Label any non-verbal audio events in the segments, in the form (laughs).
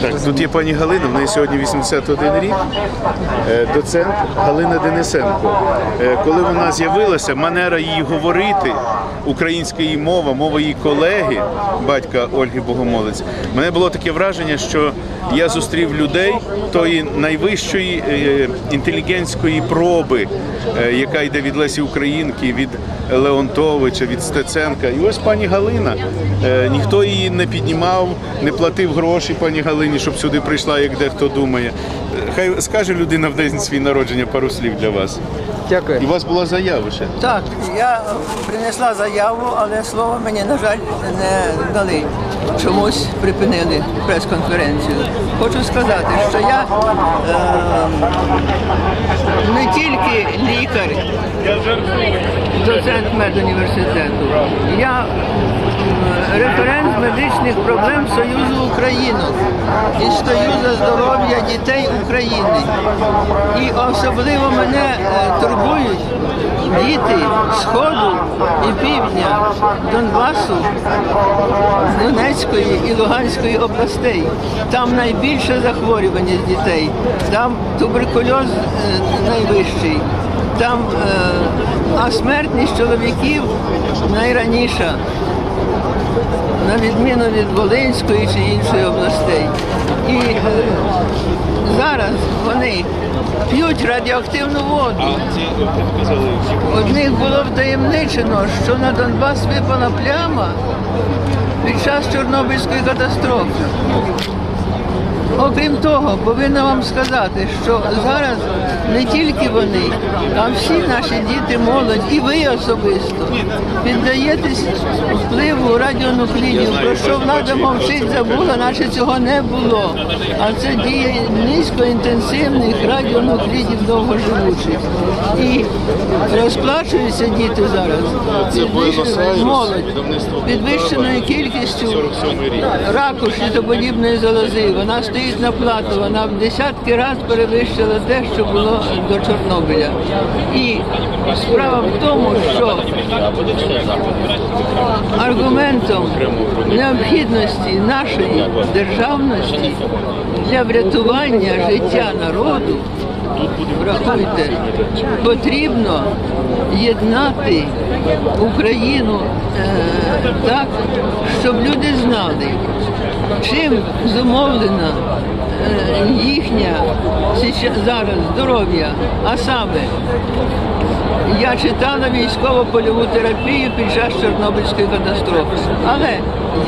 Так, тут є пані Галина, в неї сьогодні 81 рік, е, доцент Галина Денисенко. Е, Коли вона з'явилася, манера її говорити, українська її мова, мова її колеги, батька Ольги Богомолець, мене було таке враження, що я зустрів людей тої найвищої е, інтелігентської проби, яка йде від Лесі Українки, від Леонтовича, від Стеценка. І ось пані Галина. Ніхто її не піднімав, не платив гроші пані Галині, щоб сюди прийшла, як дехто думає. Хай скаже людина в день свій народження пару слів для вас. Дякую. І у вас була заява ще. Так, я принесла заяву, але слово мені, на жаль, не дали. Чомусь припинили прес-конференцію. Хочу сказати, що я е, не тільки лікар, доцент медуніверситету, я референт медичних проблем Союзу Українок і стою за здоров'я дітей України. І особливо мене е, турбують діти Сходу і Півдня, Донбасу, Донецької і Луганської областей. Там найбільша захворюваність дітей, там туберкульоз е, найвищий, там, е, а смертність чоловіків найраніша на відміну від Волинської чи іншої областей. І е, зараз вони п'ють радіоактивну воду. Одних було втаємничено, що на Донбас випала пляма під час Чорнобильської катастрофи. Окрім того, повинна вам сказати, що зараз не тільки вони, а всі наші діти, молодь, і ви особисто піддаєтесь впливу радіонуклідів, про що влада мовчить, забула, наче цього не було. А це діє низькоінтенсивних радіонуклідів довгоживучих. І розплачуються діти зараз. Підвищеною молодь. підвищеною кількістю раку щитоподібної залози. Вона стоїть на плату, вона в десятки разів перевищила те, що було до Чорнобиля. І справа в тому, що аргументом необхідності нашої державності для врятування життя народу Врахуйте, потрібно єднати Україну е, так, щоб люди знали, чим зумовлена е, їхня зараз здоров'я, а саме я читала військово-польову терапію під час Чорнобильської катастрофи. Але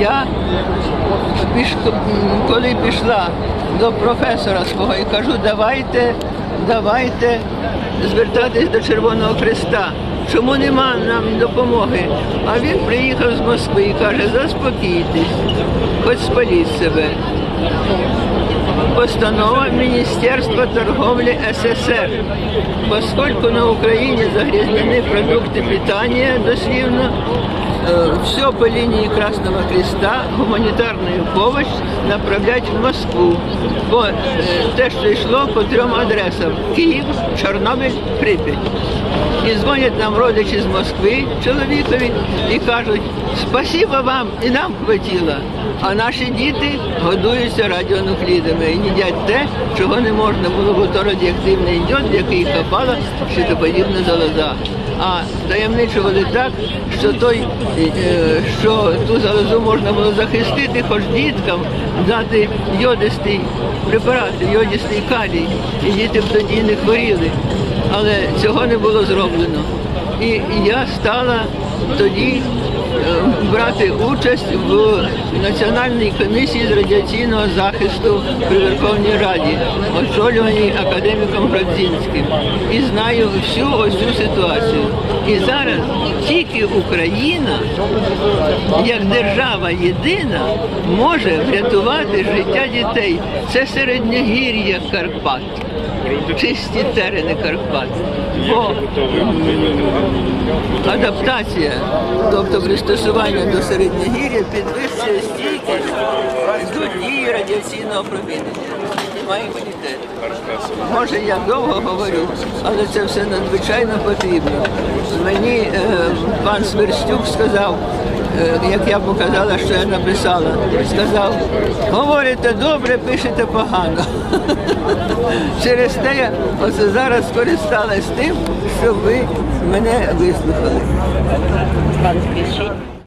я коли пішла до професора свого і кажу, давайте, давайте звертатись до Червоного Христа. Чому нема нам допомоги? А він приїхав з Москви і каже, заспокійтесь, хоч спаліть себе Постанова Министерства торговли СССР. Поскольку на Украине загрязнены продукты питания дослівно, э, все по линии Красного Креста, гуманитарную помощь направлять в Москву. Бо е, те, що йшло по трьом адресам Київ, Чорнобиль, Прип'ять. І дзвонять нам родичі з Москви чоловікові і кажуть, спасіба вам, і нам хватило. А наші діти годуються радіонуклідами і їдять те, чого не можна було, бо то радіоактивний йод, який хапала щитоподібна залоза. А таємничували так, що той, е, що ту залозу можна було захистити, хоч діткам дати йодистий препарат, йодистий калій, і діти б тоді не хворіли. Але цього не було зроблено. І я стала тоді брати участь в Національній комісії з радіаційного захисту при Верховній Раді, очолюваній академіком Брадзінським, І знаю всю ось цю ситуацію. І зараз тільки Україна, як держава єдина, може врятувати життя дітей. Це середньогір'я Карпат, чисті терени Карпат. Бо адаптація, тобто пристосування до середньогір'я підвищує стійкість дії радіаційного промінення. Має імунітет. Може, я довго говорю, але це все надзвичайно потрібно. Мені е, пан Сверстюк сказав, е, як я показала, що я написала. Сказав, говорите добре, пишете погано. (laughs) Через те я оце зараз скористалась тим, що ви мене вислухали.